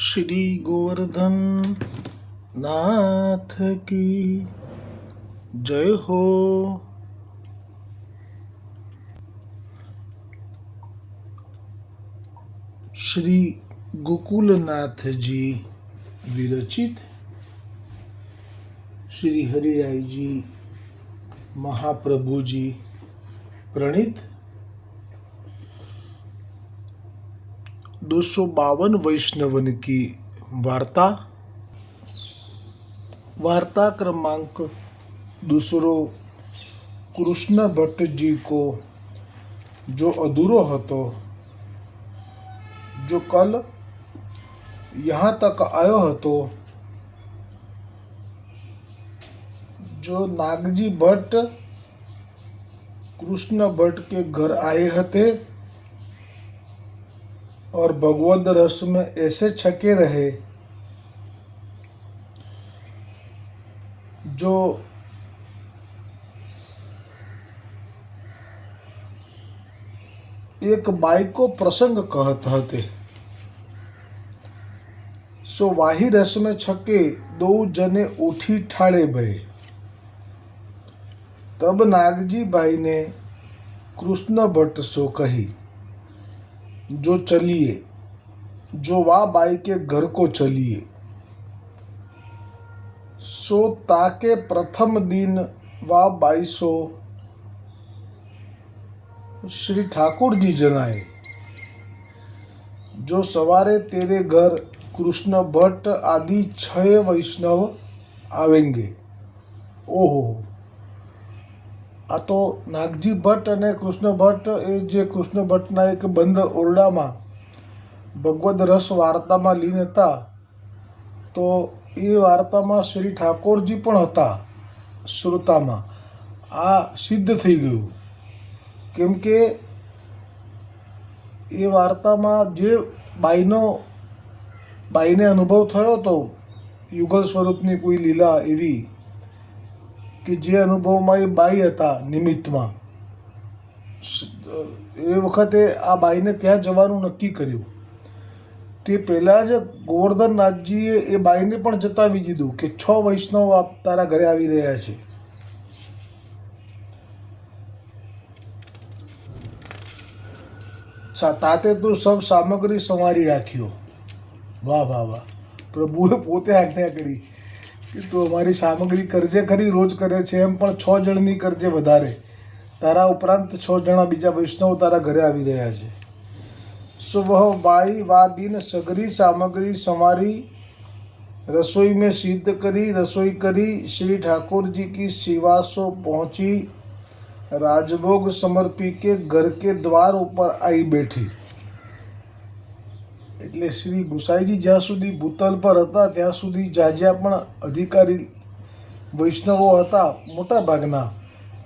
श्री गोवर्धन नाथ की जय हो श्री गोकुलनाथ जी विरचित श्री हरिराय जी महाप्रभु दो सौ बावन वैष्णवन की वार्ता वार्ता क्रमांक दूसरो કૃષ્ણ ભટ્ટજી કો જો અધૂરો હતો જો કલ यहाँ तक आयो હતો जो नागजी भट्ट कृष्ण भट्ट के घर आए हते और भगवत रस में ऐसे छके रहे जो एक माइको प्रसंग कहते सो वाही रस में छके दो जने उठी ठाड़े भय तब नागजी भाई ने, कृष्ण भट्ट सो कही। जो चलिए, जो वाह बाई के घर को चलिए। सो ताके प्रथम दिन वाह बाई सो। श्री ठाकुर जी जनाए, जो सवारे तेरे घर कृष्ण भट्ट आदि छह वैष्णव आवेंगे। ओहो આ તો નાગજી ભટ્ટ અને કૃષ્ણ ભટ્ટ, એ જે કૃષ્ણ ભટ્ટના એક બંધ ઓરડામાં ભગવદ રસ વાર્તામાં લીન હતા, તો એ વાર્તામાં શ્રી ઠાકોરજી પણ હતા શ્રોતામાં. આ સિદ્ધ થઈ ગયું. કેમ કે એ વાર્તામાં જે બાઈનો, બાઈને અનુભવ થયો હતો યુગલ સ્વરૂપની કોઈ લીલા એવી કે જે અનુભવમાં એ બાઈ હતા નિમિત્તમાં. એ વખતે આ બાઈને ત્યાં જવાનું નક્કી કર્યું. તે પહેલાં જ ગોવર્ધનનાથજીએ એ બાઈને પણ જતાવી દીધું કે છ વૈષ્ણવ આપ તારા ઘરે આવી રહ્યા છે. તાતે તું સબ સામગ્રી સંવારી રાખ્યો. વાહ વાહ વાહ. પ્રભુએ પોતે આજ્ઞા કરી. કે તું અમારી સામગ્રી કરજે ખરી રોજ કરે છે એમ પણ છ જણની કરજે વધારે તારા ઉપરાંત છ જણા બીજા વૈષ્ણવ તારા ઘરે આવી રહ્યા છે સુબહ બાઈ વા દિન સગરી સામગ્રી સમારી રસોઈ में सिद्ध करी रसोई करी श्री ठाकुर जी की सेवा सो पहुंची राजभोग समर्पी के घर के द्वार ઉપર आई बैठी એટલે શ્રી ગુસાઈજી જ્યાં સુધી ભૂતલ પર હતા, ત્યાં સુધી જ્યાં જ્યાં પણ અધિકારી વૈષ્ણવો હતા મોટા ભાગના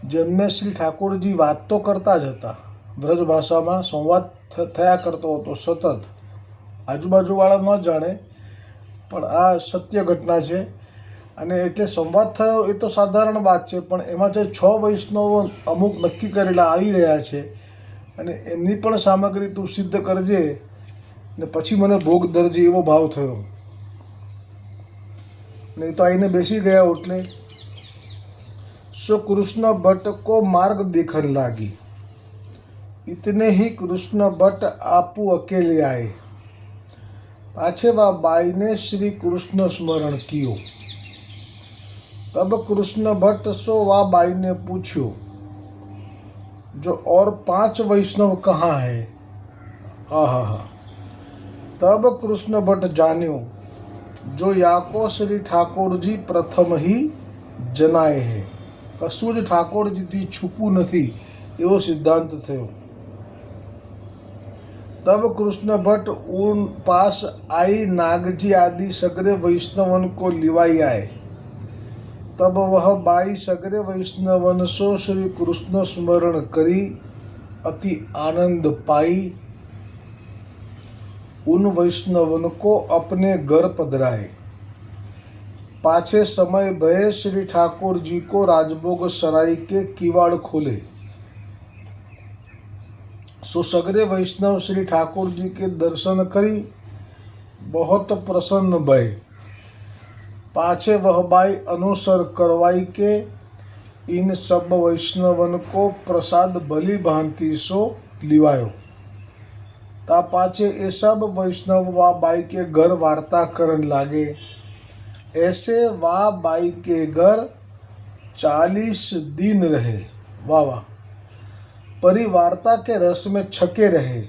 જેમને શ્રી ઠાકોરજી વાત તો કરતા જ હતા. વ્રજ ભાષામાં સંવાદ થયા કરતો હતો સતત. આજુબાજુવાળા ન જાણે, પણ આ સત્ય ઘટના છે. અને એટલે સંવાદ થયો એ તો સાધારણ વાત છે, પણ એમાં જે છ વૈષ્ણવો અમુક નક્કી કરેલા આવી રહ્યા છે. અને એમની પણ સામગ્રી તું સિદ્ધ કરજે. ને પછી મને ભોગ દરજે એવો ભાવ થયો ને એ તો આઈને બેસી ગયા એટલે सो कृष्ण भट्ट को मार्ग देखन लागी इतने ही कृष्ण भट्ट आपू अकेले आए पाछे वह बाई ने श्री कृष्ण स्मरण कियो तब कृष्ण भट्ट सो वह बाई ने पूछो जो और पांच वैष्णव कहाँ है हा हा हा તબ કૃષ્ણ ભટ્ટ જાણ્યું જો યાકો શ્રી ઠાકોરજી પ્રથમ હિ જનાય હે કશું જ ઠાકોરજીથી છૂપું નથી એવો સિદ્ધાંત થયો તબ કૃષ્ણ ભટ્ટ ઊન પાસ આઈ નાગજી આદि સગરે વૈષ્ણવન કો લિવાઈ આય તબ વહ બાઈ સગરે વૈષ્ણવન સો શ્રી કૃષ્ણ સ્મરણ કરી અતિ આનંદ પાઈ उन वैष्णवन को अपने घर पधराए पाछे समय भय श्री ठाकुर जी को राजभोग सराय के किवाड़ खोले सो सगरे वैष्णव श्री ठाकुर जी के दर्शन કરી बहुत प्रसन्न भय पाछे वह बाई अनुसर करवाई के इन सब वैष्णवन को प्रसाद भली भांति सो लिवायो ता पाछे ये सब वैष्णव वा बाई के घर वार्ता करन लागे ऐसे वा बाई के घर चालीस दिन रहे वाह वाह परिवारता के रस में छके रहे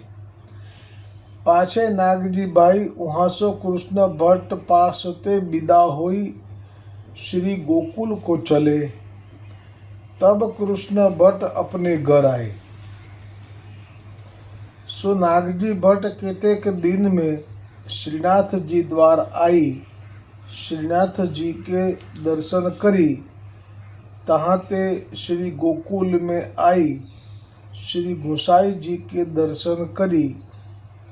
पाछे नागजी भाई उहासो कृष्ण भट्ट पास ते विदा होई श्री गोकुल को चले तब कृष्ण भट्ट अपने घर आए सो नागजी भट्ट केतेक दिन में श्रीनाथ जी द्वार आई। श्रीनाथ जी के दर्शन करी। तहाँ ते श्री गोकुल में आई। श्री गोसाई जी के दर्शन करी,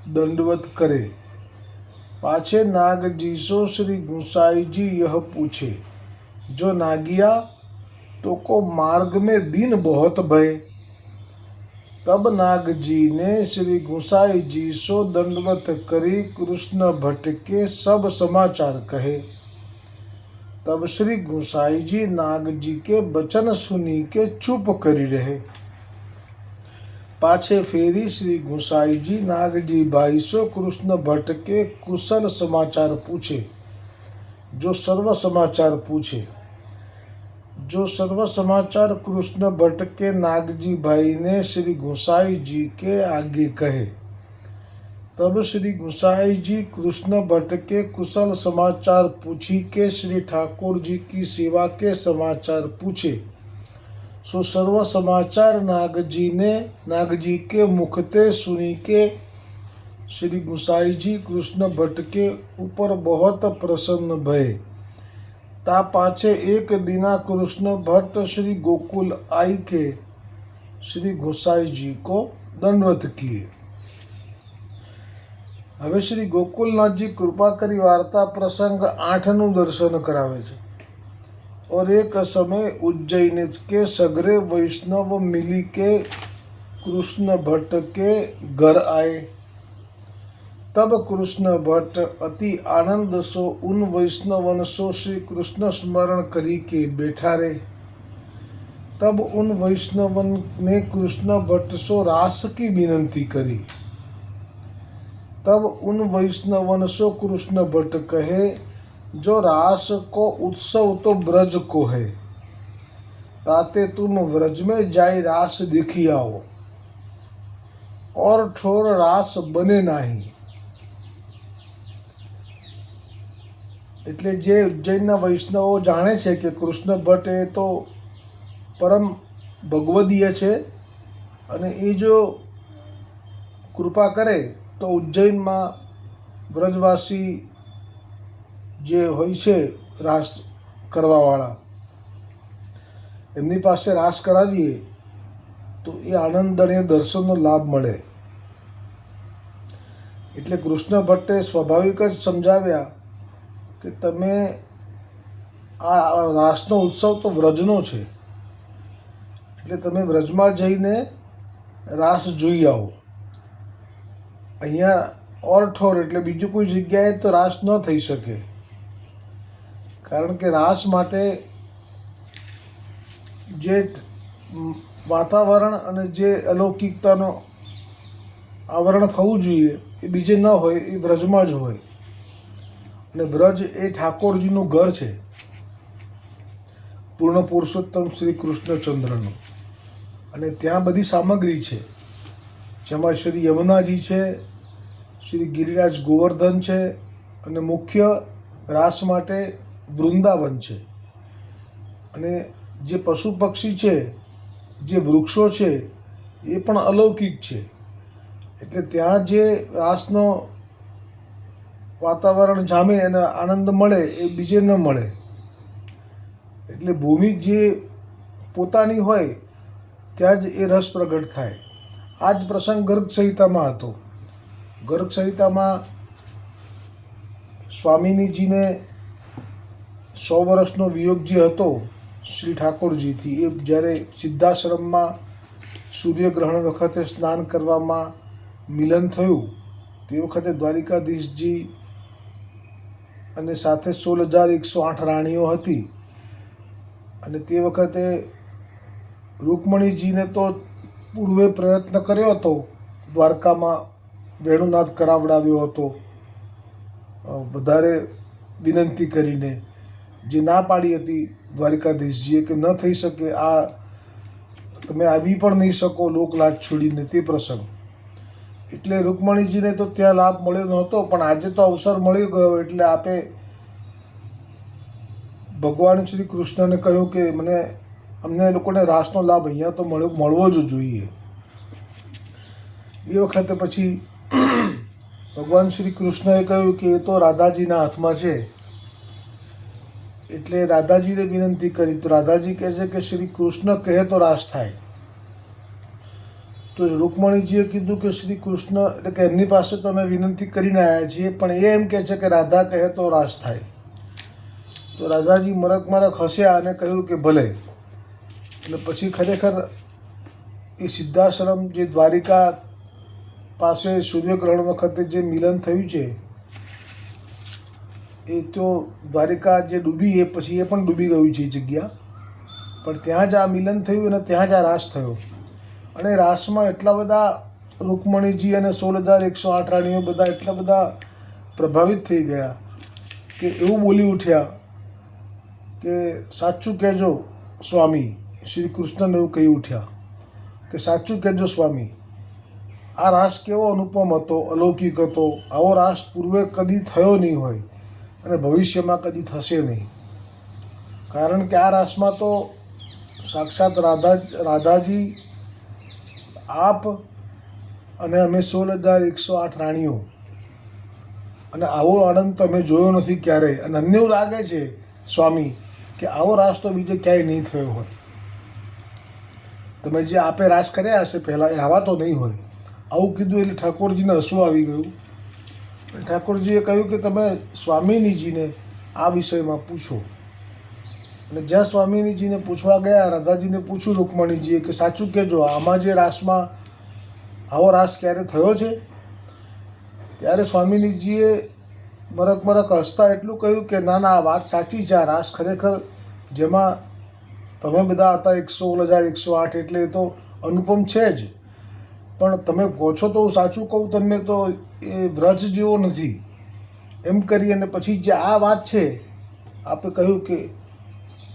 दंडवत करे। पाछे नाग जी सो श्री गोसाई जी यह पूछे, जो नागिया तो को मार्ग में दिन बहुत भय? तब नाग जी ने श्री गोसाई जी सो दंडवत करी कृष्ण भट्ट के सब समाचार कहे तब श्री गोसाई जी नाग जी के वचन सुनी के चुप करी रहे पाछे फेरी श्री गोसाई जी नाग जी भाई सो कृष्ण भट्ट के कुशल समाचार पूछे जो सर्व समाचार पूछे जो सर्व समाचार कृष्ण भट्ट के नाग जी भाई ने श्री गोसाई जी के आगे कहे तब श्री गोसाई जी कृष्ण भट्ट के कुशल समाचार पूछी के श्री ठाकुर जी की सेवा के समाचार पूछे सो सर्व समाचार नाग जी ने नाग जी के मुखते सुनी के श्री गोसाई जी कृष्ण भट्ट के ऊपर बहुत प्रसन्न भय ता पाछे एक दिना कृष्ण भट्ट श्री गोकुल आई के श्री गोसाई जी को दंडवत किए હવે શ્રી ગોકુલનાથજી કૃપા કરી વાર્તા પ્રસંગ આઠનું દર્શન કરાવે છે और एक समय उज्जैन के सगरे वैष्णव मिली के कृष्ण भट्ट के घर आए तब कृष्ण भट्ट अति आनंद सो उन वैष्णवन सो श्री कृष्ण स्मरण करी के बैठा रहे तब उन वैष्णवन ने कृष्ण भट्ट सो रास की विनंती करी। तब उन वैष्णवन सो कृष्ण भट्ट कहे, जो रास को उत्सव तो ब्रज को है। ताते तुम व्रज में जाय रास देखी आओ। और ठोर रास बने नाही। એટલે જે ઉજ્જૈનના વૈષ્ણવો જાણે છે કે કૃષ્ણ ભટ્ટ એ તો પરમ ભગવદીય છે અને એ જો કૃપા કરે તો ઉજ્જૈનમાં વ્રજવાસી જે હોય છે રાસ કરવાવાળા, એમની પાસે રાસ કરાવીએ તો એ આનંદ અને દર્શનનો લાભ મળે. એટલે કૃષ્ણ ભટ્ટે સ્વાભાવિક જ સમજાવ્યા કે તમે આ રાસનો ઉત્સવ તો વ્રજનો છે. એટલે તમે વ્રજમાં જઈને રાસ જોઈ આવો. અહીંયા ઓરઠોર એટલે બીજું કોઈ જગ્યાએ તો રાસ ન થઈ શકે. કારણ કે રાસ માટે જે વાતાવરણ અને જે અલૌકિકતાનો આવરણ થવું જોઈએ એ બીજે ન હોય, એ વ્રજમાં જ હોય. અને વ્રજ એ ઠાકોરજીનું ઘર છે. પૂર્ણ પુરુષોત્તમ શ્રી કૃષ્ણચંદ્રનું. અને ત્યાં બધી સામગ્રી છે. જેમાં શ્રી યમુનાજી છે, શ્રી ગિરિરાજ ગોવર્ધન છે, અને મુખ્ય રાસ માટે વૃંદાવન છે. અને જે પશુ પક્ષી છે, જે વૃક્ષો છે, એ પણ અલૌકિક છે. એટલે ત્યાં જે રાસનો વાતાવરણ જામે અને આનંદ મળે એ બીજે ન મળે. એટલે ભૂમિ જે પોતાની હોય, ત્યાં જ એ રસ પ્રગટ થાય. આ જ પ્રસંગ ગર્ગ સંહિતામાં હતો. ગર્ગ સંહિતામાં સ્વામિનીજીને સો વર્ષનો વિયોગ જે હતો, શ્રી ઠાકોરજીથી, એ જ્યારે સિદ્ધાશ્રમમાં સૂર્યગ્રહણ વખતે સ્નાન કરવામાં મિલન થયું, તે વખતે દ્વારિકાધીશજી અને સાથે સોળ હજાર એકસો આઠ રાણીઓ હતી. અને તે વખતે રૂકમણીજીને તો પૂર્વે પ્રયત્ન કર્યો હતો. દ્વારકામાં વેણુનાથ કરાવડાવ્યો હતો. વધારે વિનંતી કરીને જે ના પાડી હતી દ્વારિકાધીશજીએ કે ન થઈ શકે આ તમે આવી પણ નહીં શકો લોકલાટ છોડીને તે પ્રસંગ. એટલે રૂકમણીજીને તો ત્યાં લાભ મળ્યો નહોતો, પણ આજે તો અવસર મળી ગયો એટલે આપે ભગવાન શ્રી કૃષ્ણને કહ્યું કે મને, અમને લોકોને રાસનો લાભ અહીંયા તો મળ્યો, મળવો જ જોઈએ. એ વખતે પછી ભગવાન શ્રી કૃષ્ણએ કહ્યું કે એ તો રાધાજીના હાથમાં છે. એટલે રાધાજીને વિનંતી કરી, તો રાધાજી કહે છે કે શ્રી કૃષ્ણ કહે તો રાસ થાય. તો રૂકમણીજીએ કીધું કે શ્રી કૃષ્ણ, એટલે કે એમની પાસે તો અમે વિનંતી કરીને આવ્યા છીએ, પણ એ એમ કહે છે કે રાધા કહે તો રાસ થાય. તો રાધાજી મરક મરક હસ્યા અને કહ્યું કે ભલે. એટલે પછી ખરેખર એ સિદ્ધાશ્રમ જે દ્વારિકા પાસે સૂર્યગ્રહણ વખતે જે મિલન થયું છે, એ તો દ્વારિકા જે ડૂબી, એ પછી એ પણ ડૂબી ગયું છે એ જગ્યા. પણ ત્યાં જ આ મિલન થયું અને ત્યાં જ આ રાસ થયો. અને રાસમાં એટલા બધા રૂકમણીજી અને સોળ હજાર એકસો આઠ રાણીઓ બધા એટલા બધા પ્રભાવિત થઈ ગયા કે એવું બોલી ઉઠ્યા કે સાચું કહેજો સ્વામી, શ્રી કૃષ્ણને એવું કહી ઉઠ્યા કે સાચું કહેજો સ્વામી, આ રાસ કેવો અનુપમ હતો, અલૌકિક હતો, આવો રાસ પૂર્વે કદી થયો નહીં હોય અને ભવિષ્યમાં કદી થશે નહીં. કારણ કે આ રાસમાં તો સાક્ષાત રાધા, રાધાજી આપ અને અમે સોળ હજાર એકસો આઠ રાણીઓ. અને આવો આનંદ તો અમે જોયો નથી ક્યારેય. અને અમને એવું લાગે છે, સ્વામી, કે આવો રાસ તો બીજે ક્યાંય નહીં થયો હોય. તમે જે આપે રાસ કર્યા હશે પહેલાં, એ આવા તો નહીં હોય. આવું કીધું એટલે ઠાકોરજીને હસવું આવી ગયું. ઠાકોરજીએ કહ્યું કે તમે સ્વામીનીજીને આ વિષયમાં પૂછો. અને જ્યાં સ્વામિનીજીને પૂછવા ગયા, રાધાજીને પૂછ્યું રૂકમણીજીએ કે સાચું કહેજો, આમાં જે રાસમાં આવો રાસ ક્યારે થયો છે? ત્યારે સ્વામિનીજીએ મરક મરક હસતા એટલું કહ્યું કે, ના ના, આ વાત સાચી છે, આ રાસ ખરેખર જેમાં તમે બધા હતા એકસો હજાર, એકસો આઠ એટલે એ તો અનુપમ છે જ. પણ તમે કહો છો તો હું સાચું કહું તમને તો એ વ્રજ જેવો નથી. એમ કરી અને પછી જે આ વાત છે, આપે કહ્યું કે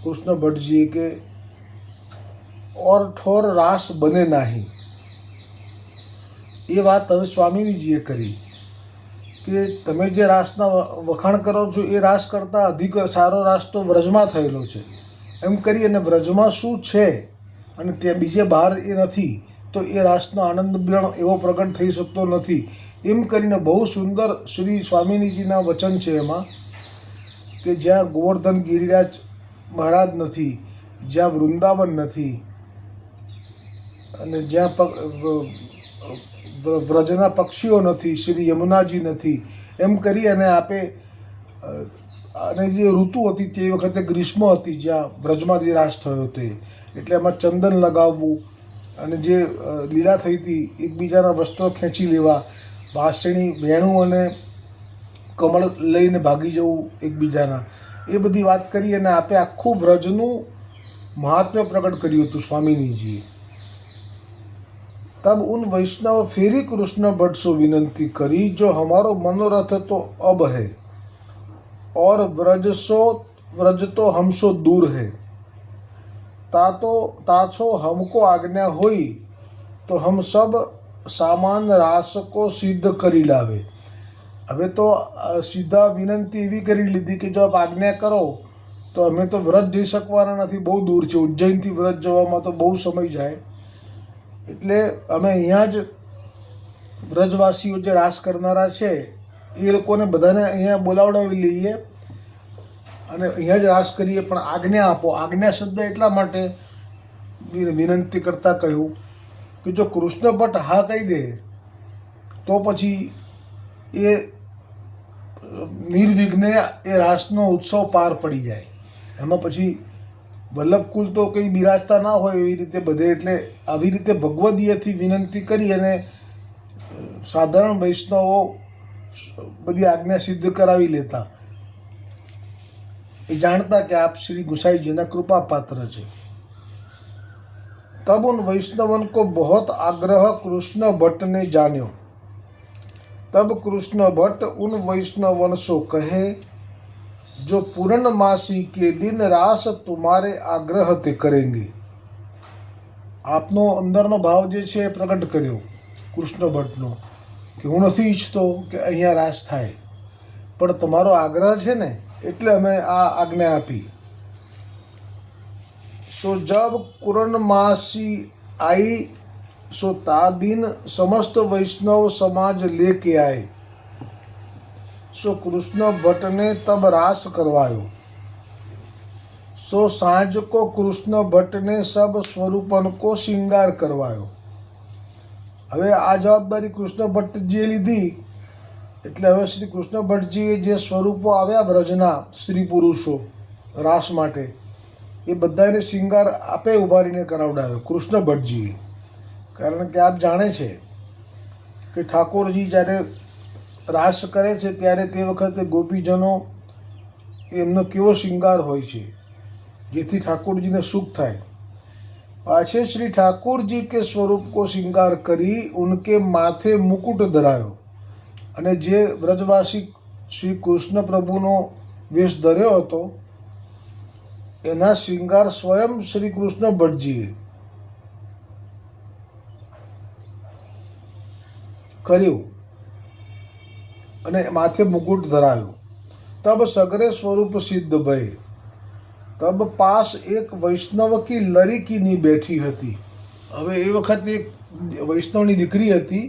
કૃષ્ણ ભટ્ટજીએ કે ઓર ઠોર રાસ બને નહીં. એ વાત હવે સ્વામિનીજીએ કરી કે તમે જે રાસના વખાણ કરો છો, એ રાસ કરતાં અધિક સારો રાસ તો વ્રજમાં થયેલો છે. એમ કરી અને વ્રજમાં શું છે? અને ત્યાં બીજે બહાર એ નથી, તો એ રાસનો આનંદ પણ એવો પ્રગટ થઈ શકતો નથી. એમ કરીને બહુ સુંદર શ્રી સ્વામિનીજીના વચન છે એમાં, કે જ્યાં ગોવર્ધન ગિરિરાજ મહારાજ નથી, જ્યાં વૃંદાવન નથી, અને જ્યાં વ્રજના પક્ષીઓ નથી, શ્રી યમુનાજી નથી, એમ કરી અને આપે અને જે ઋતુ હતી તે વખતે ગ્રીષ્મ હતી, જ્યાં વ્રજમાં જે રાસ થયો તે, એટલે એમાં ચંદન લગાવવું, અને જે લીલા થઈ હતી, એકબીજાના વસ્ત્રો ખેંચી લેવા, વાસણી, વેણું અને કમળ લઈને ભાગી જવું એકબીજાના. એ બધી વાત કરી અને આપે આખું વ્રજનું મહાત્મ્ય પ્રગટ કર્યું હતું સ્વામિનીજીએ तब उन वैष्णव फेरी कृष्ण भट्ट से विनंती करी जो हमारो मनोरथ तो अब है और व्रज सो व्रज तो हमसो दूर है ता तो ताछो हमको आज्ञा हुई तो हम सब सामान रास को सिद्ध કરી લાવે હવે તો સીધા વિનંતી એવી કરી લીધી કે જો આપ આજ્ઞા કરો, તો અમે તો વ્રત જઈ શકવાના નથી, બહુ દૂર છે. ઉજ્જૈનથી વ્રત જવામાં તો બહુ સમય જાય. એટલે અમે અહીંયા જ વ્રજવાસીઓ જે રાસ કરનારા છે, એ લોકોને બધાને અહીંયા બોલાવડાવી લઈએ અને અહીંયા જ રાસ કરીએ. પણ આજ્ઞા આપો. આજ્ઞા શબ્દ એટલા માટે વિનંતી કરતાં કહ્યું કે જો કૃષ્ણ ભટ્ટ હા કહી દે, તો પછી એ નિર્વિઘ્ને એ રાસનો ઉત્સવ પાર પડી જાય. એમાં પછી વલ્લભકુલ તો કંઈ બિરાજતા ના હોય એવી રીતે બધે એટલે આવી રીતે ભગવદીયથી વિનંતી કરી અને સાધારણ વૈષ્ણવો બધી આજ્ઞા સિદ્ધ કરાવી લેતા. એ જાણતા કે આપ શ્રી ગુસાઈજીના કૃપા પાત્ર છે. તબ ઉન વૈષ્ણવન કો બહોત આગ્રહ કૃષ્ણ ભટ્ટને જાણ્યો जान्यो तब कृष्ण भट्ट उन वैष्णवन सो कहे जो पूर्णमासी के दिन रास तुम्हारे आग्रह ते करेंगे આપનો અંદરનો ભાવ જે છે એ પ્રગટ કર્યો કૃષ્ણ ભટ્ટનો કે હું નથી ઈચ્છતો કે અહીંયા રાસ થાય પણ તમારો આગ્રહ છે ને એટલે અમે આ આજ્ઞા આપી सो जब पूर्णमासी आई सो तादिन समस्त वैष्णव समाज लेके आए सो कृष्ण भट्ट ने तब रास करवायो सो सांझ को कृष्ण भट्ट ने सब स्वरूपन को श्रृंगार करवायो હવે આ જવાબદારી કૃષ્ણ ભટ્ટજીએ લીધી એટલે હવે શ્રી કૃષ્ણ ભટ્ટજીએ જે સ્વરૂપો આવ્યા વ્રજના સ્ત્રી પુરુષો રાસ માટે એ બધાને શિંગાર આપે ઉભારીને કરાવડાવ્યો કૃષ્ણ ભટ્ટજીએ કારણ કે આપ જાણે છે કે ઠાકોરજી જ્યારે રાસ કરે છે ત્યારે તે વખતે ગોપીજનો એમનો કેવો શિંગાર હોય છે, જેથી ઠાકોરજીને સુખ થાય. પાછે શ્રી ઠાકોરજી કે સ્વરૂપ કો શિંગાર કરી ઉનકે માથે મુકુટ ધરાયો. અને જે વ્રજવાસી શ્રી કૃષ્ણ પ્રભુનો વેશ ધર્યો હતો, એના શિંગાર સ્વયં શ્રી કૃષ્ણ ભટજીએ કર્યું અને માથે મુકુટ ધરાયો તબ સગરે સ્વરૂપ સિદ્ધ ભય તબ પાસ એક વૈષ્ણવ કી લરીકીની બેઠી હતી. હવે એ વખતે એક વૈષ્ણવની દીકરી હતી.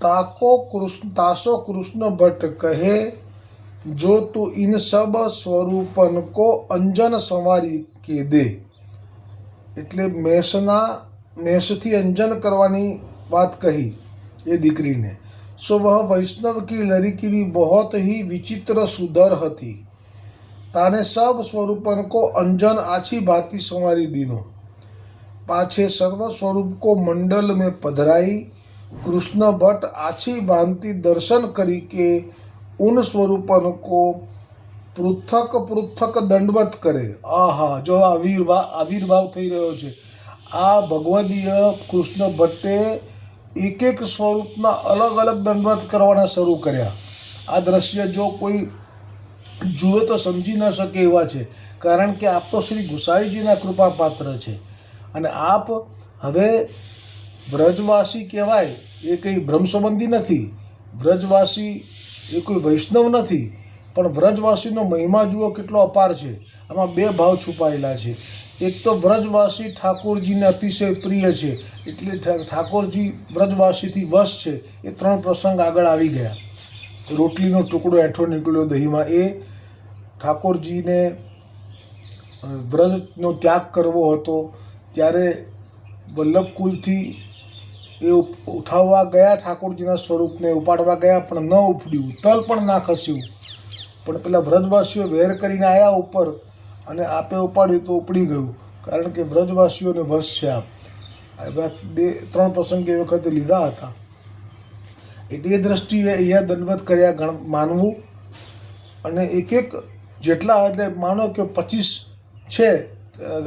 તાકો કૃષ્ણ, તાસો કૃષ્ણ ભટ્ટ કહે, જો તું ઇન સબ સ્વરૂપન કો અંજન સંવારી કે દે. એટલે મેષના મેષથી અંજન કરવાની વાત કહી. એ દીકરીને. સો વહ વૈષ્ણવ કી લड़की બહોત હી વિચિત્ર સુધર હતી. તાને સબ સ્વરૂપન કો અંજન આછી ભાતી સંવારી દીનો. પાછે સર્વ સ્વરૂપ કો મંડલ મેં પધરાઈ. કૃષ્ણ ભટ્ટ આછી બાંધતી દર્શન કરી કે ઉન સ્વરૂપન કો પૃથક પૃથક દંડવત કરે. આહા, જો આવિર્ભાવ આવિર્ભાવ થઈ રહ્યો છે. આ ભગવદીય કૃષ્ણ ભટ્ટે એક એક સ્વરૂપના અલગ અલગ દંડવત કરવાના શરૂ કર્યા. આ દ્રશ્ય જો કોઈ જુએ તો સમજી ન શકે એવા છે, કારણ કે આપ તો શ્રી ગુસાઈજીના કૃપા પાત્ર છે. અને આપ હવે વ્રજવાસી કહેવાય એ કંઈ બ્રહ્મ સંબંધી નથી. વ્રજવાસી એ કોઈ વૈષ્ણવ નથી. પણ વ્રજવાસીનો મહિમા જુઓ કેટલો અપાર છે. આમાં બે ભાવ છુપાયેલા છે. એક તો વ્રજવાસી ઠાકોરજીને અતિશય પ્રિય છે. એટલે ઠાકોરજી વ્રજવાસીથી વશ છે. એ ત્રણ પ્રસંગ આગળ આવી ગયા. રોટલીનો ટુકડો એઠો નીકળ્યો દહીંમાં. એ ઠાકોરજીને વ્રજનો ત્યાગ કરવો હતો. ત્યારે વલ્લભકુલથી એ ઉઠાવવા ગયા ઠાકોરજીના સ્વરૂપને, ઉપાડવા ગયા, પણ ન ઉપડ્યું. તલ પણ ના ખસ્યું. પણ પેલા વ્રજવાસીઓ વેર કરીને આવ્યા ઉપર અને આપે ઉપાડ્યું તો ઉપડી ગયું. કારણ કે વ્રજવાસીઓને વશ છે આપ. બે ત્રણ પ્રસંગ એ વખતે લીધા હતા. એટલે એ દ્રષ્ટિએ અહીંયા દંડવત કર્યા ગણ માનવું અને એક એક જેટલા એટલે માનો કે પચીસ છે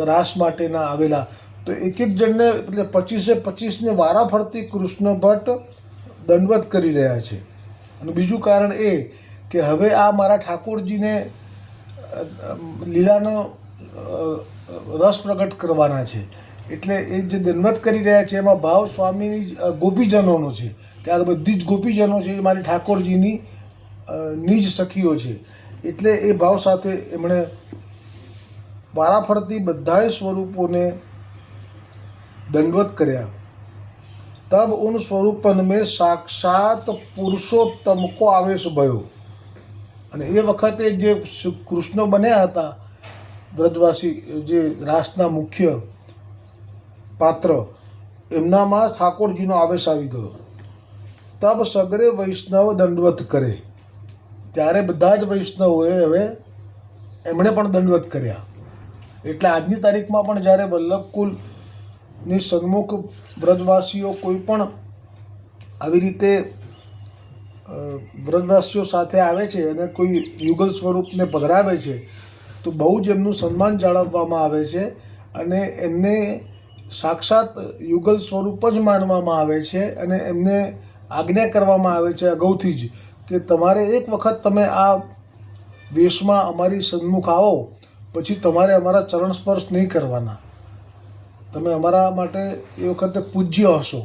રાસ માટેના આવેલા. તો એક એક જણને એટલે પચીસે પચીસને વારા ફરતી કૃષ્ણ ભટ્ટ દંડવત કરી રહ્યા છે. અને બીજું કારણ એ કે હવે આ મારા ઠાકોરજીને લીલાનો રસ પ્રગટ કરવાના છે. એટલે એ જે દંડવત કરી રહ્યા છે, એમાં ભાવ સ્વામીની ગોપીજનોનો છે. આ બધી જ ગોપીજનો છે એ મારી ઠાકોરજીની નિજ સખીઓ છે. એટલે એ ભાવ સાથે એમણે વારાફરતી બધાય સ્વરૂપોને દંડવત કર્યા. તબ ઉન સ્વરૂપન મેં સાક્ષાત પુરુષોત્તમ કો આવેશ ભયો. અને એ વખતે જે કૃષ્ણ બન્યા હતા, વ્રજવાસી, જે રાસના મુખ્ય પાત્ર, એમનામાં ઠાકોરજીનો આવેશ આવી ગયો. તબ સગરે વૈષ્ણવ દંડવત કરે. ત્યારે બધા જ વૈષ્ણવોએ હવે એમણે પણ દંડવત કર્યા. એટલે આજની તારીખમાં પણ જ્યારે વલ્લભકુલની સન્મુખ વ્રજવાસીઓ કોઈ પણ આવી રીતે વ્રજવાસીઓ સાથે આવે છે અને કોઈ યુગલ સ્વરૂપને પધરાવે છે, તો બહુ જ એમનું સન્માન જાળવવામાં આવે છે અને એમને સાક્ષાત યુગલ સ્વરૂપ જ માનવામાં આવે છે અને એમને આજ્ઞા કરવામાં આવે છે અગાઉથી જ કે તમારે એક વખત તમે આ વેશમાં અમારી સન્મુખ આવો, પછી તમારે અમારા ચરણ સ્પર્શ નહીં કરવાના. તમે અમારા માટે એ વખતે પૂજ્ય હશો.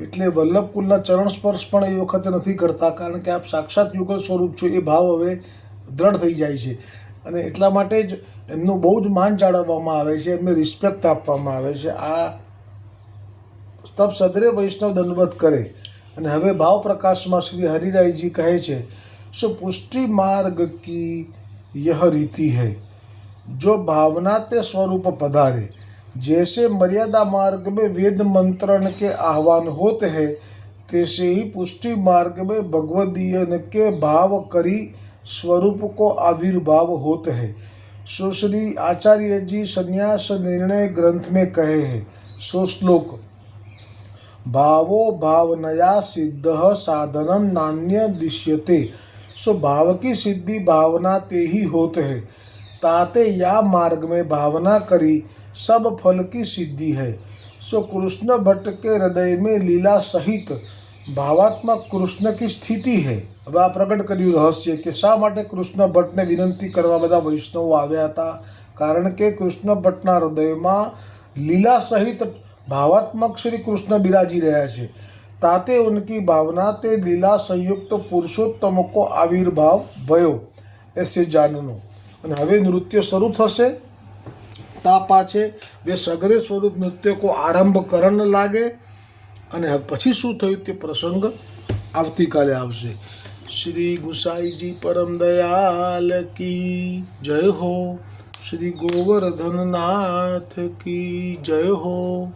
એટલે વલ્લભકુલના ચરણ સ્પર્શ પણ એ વખતે નથી કરતા, કારણ કે આપ સાક્ષાત યુગલ સ્વરૂપ છો, એ ભાવ હવે દ્રઢ થઈ જાય છે. અને એટલા માટે જ એમનું બહુ જ માન જાળવવામાં આવે છે, એમને રિસ્પેક્ટ આપવામાં આવે છે. આ તપ સદરે વૈષ્ણવ દંડવત કરે. અને હવે ભાવ પ્રકાશમાં શ્રી હરિરાયજી કહે છે, સો પુષ્ટિ માર્ગ કી યહ રીતિ હૈ, જો ભાવના તે સ્વરૂપ પધારે जैसे मर्यादा मार्ग में वेद मंत्रण के आह्वान होते हैं तैसे ही पुष्टि मार्ग में भगवदीयन के भाव करी स्वरूप को आविर्भाव होते हैं सो श्री आचार्य जी संन्यास निर्णय ग्रंथ में कहे हैं सो श्लोक भावो भावनया सिद्ध साधनम नान्य दृश्यते सो भाव की सिद्धि भावना ते ही होते है ताते या मार्ग में भावना करी सब फल की सिद्धि है सो कृष्ण भट्ट के हृदय में लीला सहित ભાવાત્મક કૃષ્ણ કી સ્થિતિ હૈ હવે આ પ્રગટ કર્યું રહસ્ય કે શા માટે કૃષ્ણ ભટ્ટને વિનંતી કરવા બધા વૈષ્ણવો આવ્યા હતા કારણ કે કૃષ્ણ ભટ્ટના હૃદયમાં લીલા સહિત ભાવાત્મક શ્રી કૃષ્ણ બિરાજી રહ્યા છે તાતે ઉનકી ભાવના તે લીલા સંયુક્ત પુરુષોત્તમ કો આવિર્ભાવ ભયો એસે જાનનો અને હવે નૃત્ય શરૂ થશે. તા પાછે બે સગરે સ્વરૂપ નૃત્ય કો આરંભ કરણ લાગે. અને પછી શું થયું તે પ્રસંગ આવતીકાલે આવશે. શ્રી ગુસાઈજી પરમ દયાલ કી જય હો. શ્રી ગોવર્ધનનાથ કી જય હો.